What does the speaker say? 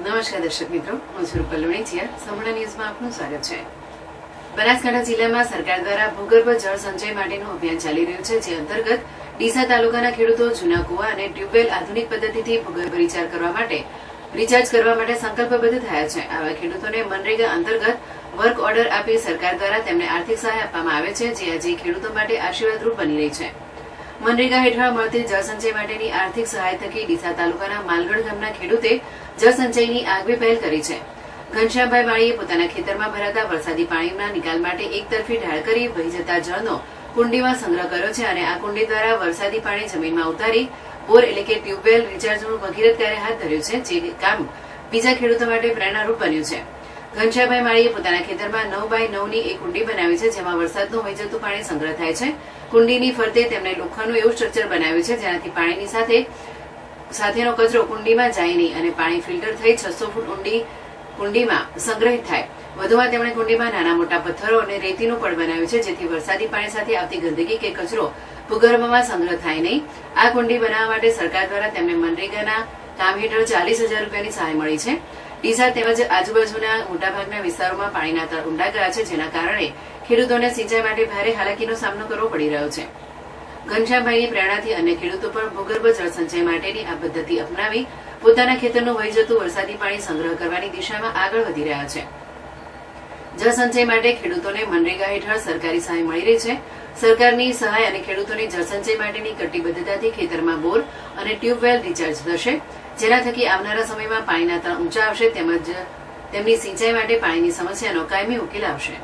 નમસ્કાર દર્શક મિત્રો, હું છું રૂપલ સંપૂર્ણ ન્યૂઝમાં આપનું સ્વાગત છે. બનાસકાંઠા જિલ્લામાં સરકાર દ્વારા ભૂગર્ભ જળ સંચય માટેનું અભિયાન ચાલી રહ્યું છે, જે અંતર્ગત ડીસા તાલુકાના ખેડૂતો જૂના કુવા અને ટ્યુબવેલ આધુનિક પદ્ધતિથી ભૂગર્ભ રિચાર્જ કરવા માટે, રિચાર્જ કરવા માટે સંકલ્પબદ્ધ થયા છે. આવા ખેડૂતોને મનરેગા અંતર્ગત વર્ક ઓર્ડર આપી સરકાર દ્વારા તેમને આર્થિક સહાય આપવામાં આવે છે, જે આજે ખેડૂતો માટે આશીર્વાદરૂપ બની રહી છે. મનરેગા હેઠળ મળતી જળસંચય માટેની આર્થિક સહાય થકી ડીસા તાલુકાના માલગઢ ગામના ખેડૂતે જળસંચયની આગવી પહેલ કરી છે. ઘનશ્યામભાઈ માળીએ પોતાના ખેતરમાં ભરાતા વરસાદી પાણીના નિકાલ માટે એક તરફી ઢાળ કરી વહી જતા જળનો કુંડીમાં સંગ્રહ કર્યો છે અને આ કુંડી દ્વારા વરસાદી પાણી જમીનમાં ઉતારી બોર એટલે કે ટ્યુબવેલ રિચાર્જનું ભગીરથ કાર્ય હાથ ધર્યું છે, જે કામ બીજા ખેડૂતો માટે પ્રેરણારૂપ બન્યું છે. ઘનશ્યામભાઈ માળીએ પોતાના ખેતરમાં નવ બાય નવની એક કુંડી બનાવી છે, જેમાં વરસાદનું વહી જતું પાણી સંગ્રહ થાય છે. કુંડીની ફરતે તેમણે લોખંડનું એવું સ્ટ્રક્ચર બનાવ્યું છે, જેનાથી પાણીની સાથે, સાથેનો કચરો કુંડીમાં જાય નહીં અને પાણી ફિલ્ટર થઈ છસો ફૂટ ઊંડી કુંડીમાં સંગ્રહિત થાય. વધુમાં તેમણે કુંડીમાં નાના મોટા પથ્થરો અને રેતીનું પણ બનાવ્યું છે, જેથી વરસાદી પાણી સાથે આવતી ગંદકી કે કચરો ભૂગર્ભમાં સંગ્રહ થાય નહીં. આ કુંડી બનાવવા માટે સરકાર દ્વારા તેમને મનરેગાના કામ હેઠળ ચાલીસ હજાર રૂપિયાની સહાય મળી છે. ડીસા તેમજ આજુબાજુના મોટાભાગના વિસ્તારોમાં પાણીના તળ ઊંડા ગયા છે, જેના કારણે ખેડૂતોને સિંચાઈ માટે ભારે હાલાકીનો સામનો કરવો પડી રહ્યો છે. ઘનશ્યામભાઈની પ્રેરણાથી અન્ય ખેડૂતો પણ ભૂગર્ભ જળ સંચય માટેની આ પદ્ધતિ અપનાવી પોતાના ખેતરનું વહી જતું વરસાદી પાણી સંગ્રહ કરવાની દિશામાં આગળ વધી રહ્યા છે. જળ સંચય માટે ખેડૂતોને મનરેગા હેઠળ સરકારી સહાય મળી રહી છે. સરકારની સહાય અને ખેડૂતોની જળસંચય માટેની કટિબદ્ધતાથી ખેતરમાં બોર અને ટ્યુબવેલ રિચાર્જ થશે. જેના થકી આવનારા સમયમાં પાણીના તળ ઊંચા આવશે તેમજ તેમની સિંચાઈ માટે પાણીની સમસ્યાનો કાયમી ઉકેલ આવશે.